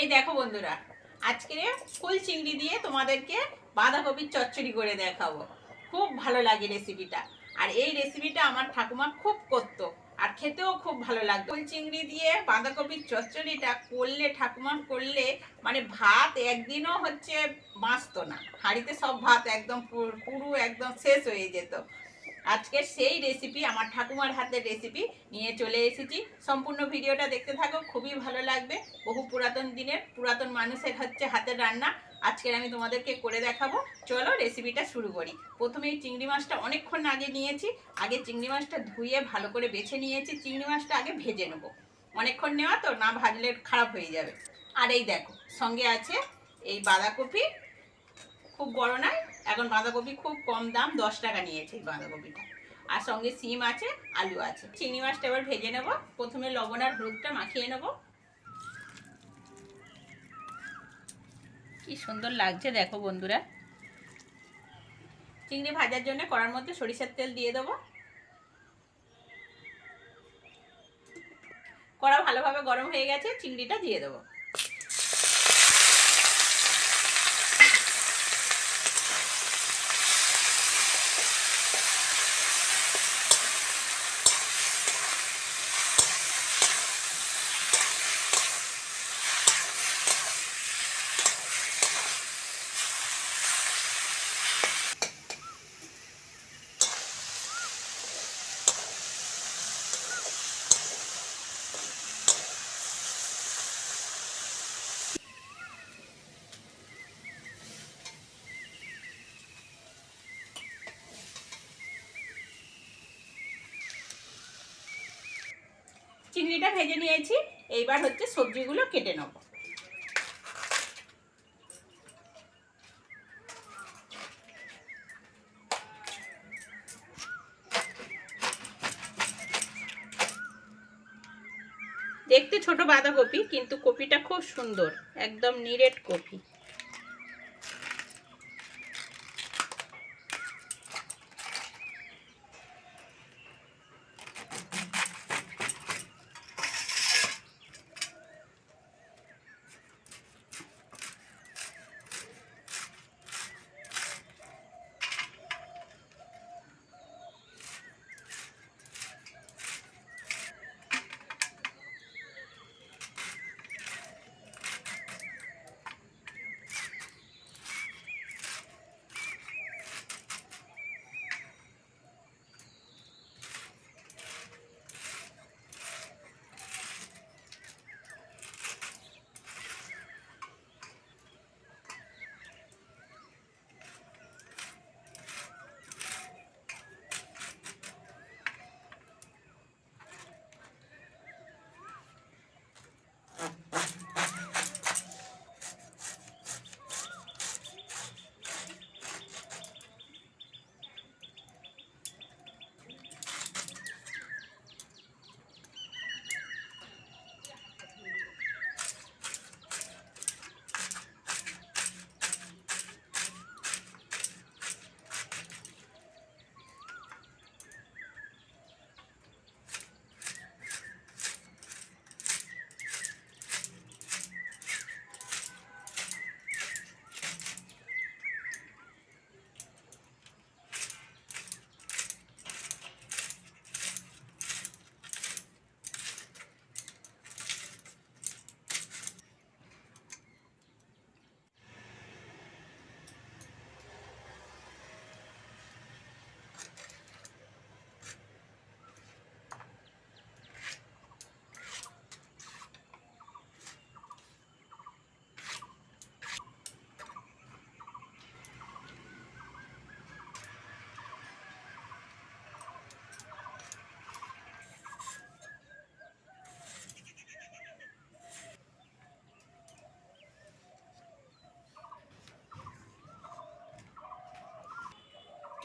এই দেখো বন্ধুরা, আজকে ফুল চিংড়ি দিয়ে তোমাদেরকে বাঁধাকপির চচ্চড়ি করে দেখাবো। খুব ভালো লাগে রেসিপিটা আর এই রেসিপিটা আমার ঠাকুমা খুব করতো, আর খেতেও খুব ভালো লাগতো। ফুল চিংড়ি দিয়ে বাঁধাকপির চচ্চড়িটা করলে ঠাকুমা করলে মানে ভাত একদিনও হচ্ছে বাঁচতো না। হাঁড়িতে সব ভাত একদম পুরো একদম শেষ হয়ে যেত। আজকে সেই রেসিপি আমার ঠাকুমার হাতের রেসিপি নিয়ে চলে এসেছি। সম্পূর্ণ ভিডিওটা দেখতে থাকো, খুবই ভালো লাগবে। বহু পুরাতন দিনের, পুরাতন মানুষের হচ্ছে হাতের রান্না। আজকের আমি তোমাদেরকে করে দেখাবো। চলো রেসিপিটা শুরু করি। প্রথমে এই চিংড়ি মাছটা অনেকক্ষণ আগে নিয়েছি। আগে চিংড়ি মাছটা ধুয়ে ভালো করে বেছে নিয়েছি। চিংড়ি মাছটা আগে ভেজে নেব। অনেকক্ষণ নেওয়া তো না ভাজলে খারাপ হয়ে যাবে। আর এই দেখো, সঙ্গে আছে এই বাঁধাকপি খুব বড় নয় এখন বাঁধাকপি খুব কম দাম, দশ টাকা নিয়েছে বাঁধাকপিটা। আর সঙ্গে সিম আছে, আলু আছে। চিংড়ি মাছটা এবার ভেজে নেব, প্রথমে লবণ আর হলুদটা মাখিয়ে নেব। কি সুন্দর লাগছে দেখো বন্ধুরা। চিংড়ি ভাজার জন্য কড়ার মধ্যে সরিষার তেল দিয়ে দেবো। কড়া ভালোভাবে গরম হয়ে গেছে, চিংড়িটা দিয়ে দেবো। চিংড়িটা ভেজে নিয়েছি। এইবার হচ্ছে সবজিগুলো কেটে নেব। দেখতে ছোট বাঁধাকপি, কিন্তু কপিটা খুব সুন্দর, একদম নিরেট কপি।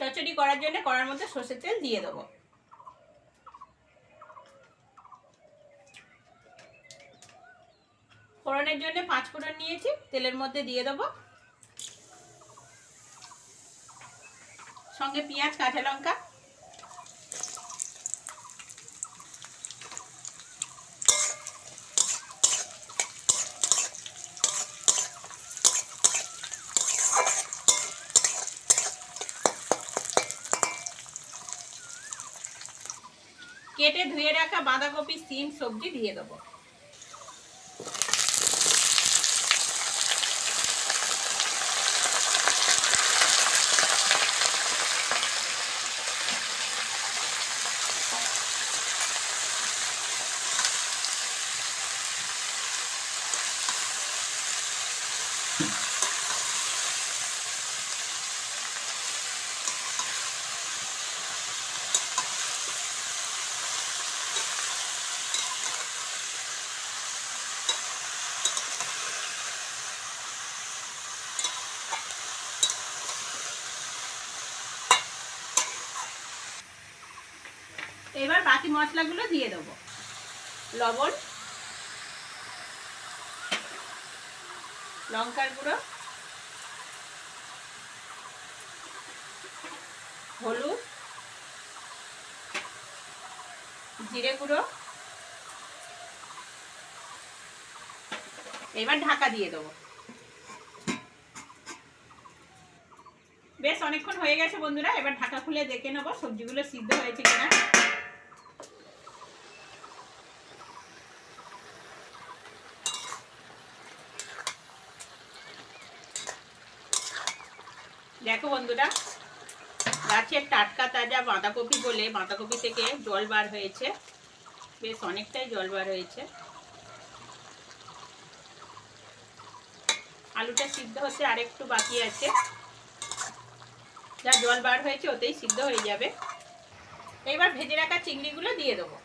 চচ্চড়ি করার জন্য কড়ার মধ্যে সর্ষের তেল দিয়ে দেবো। ফোড়নের জন্য পাঁচ ফোড়ন নিয়েছি, তেলের মধ্যে দিয়ে দেবো। সঙ্গে পেঁয়াজ, কাঁচা লঙ্কা কেটে ধুয়ে রাখা বাঁধাকপি সিম সবজি দিয়ে দেবো। এবার বাকি মশলাগুলো দিয়ে দেবো। লবণ, লঙ্কার গুঁড়ো, হলুদ, জিরে গুঁড়ো। এবার ঢাকা দিয়ে দেবো। বেশ, অনেকক্ষণ হয়ে গেছে বন্ধুরা, এবার ঢাকা খুলে দেখে নেব সবজিগুলো সিদ্ধ হয়েছে কিনা। দেখো বন্ধুরা, গাছের টাটকা তাজা বাঁধাকপি বলে বাঁধাকপি থেকে জল বার হয়েছে। বেশ অনেকটাই জল বার হয়েছে। আলুটা সিদ্ধ হতে আরেকটু বাকি আছে। যা জল বার হয়েছে, ওতেই সিদ্ধ হয়ে যাবে। এবার ভেজে রাখা চিংড়িগুলো দিয়ে দেবো।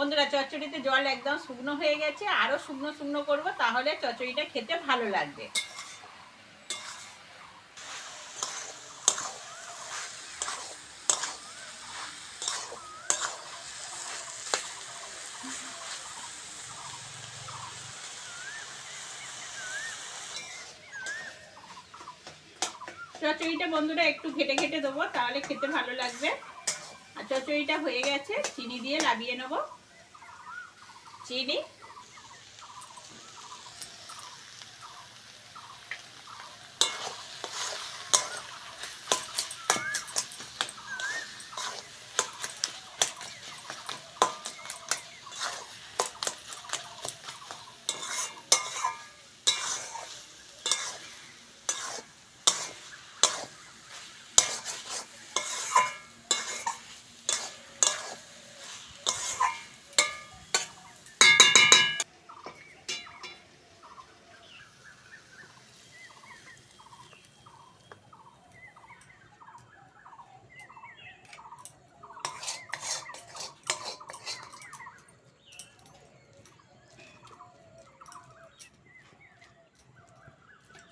বন্ধুরা, চচ্চড়িতে জল একদম শুকনো হয়ে গেছে, আরও শুকনো শুকনো করব, তাহলে চচ্চড়িটা খেতে ভালো লাগবে। চচ্চড়িটা বন্ধুরা একটু ঘেটে ঘেটে দেবো, তাহলে খেতে ভালো লাগবে। আর চচ্চড়িটা হয়ে গেছে, চিনি দিয়ে লাবিয়ে নেব। চিনি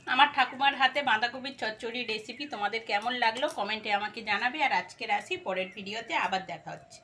আমার হাতে বাঁধাকপির চচ্চড়ি রেসিপি তোমাদের কেমন লাগল? কমেন্টে আমাকে জানাবে। আর আজকের আসি পরের ভিডিওতে আবার দেখা হচ্ছে।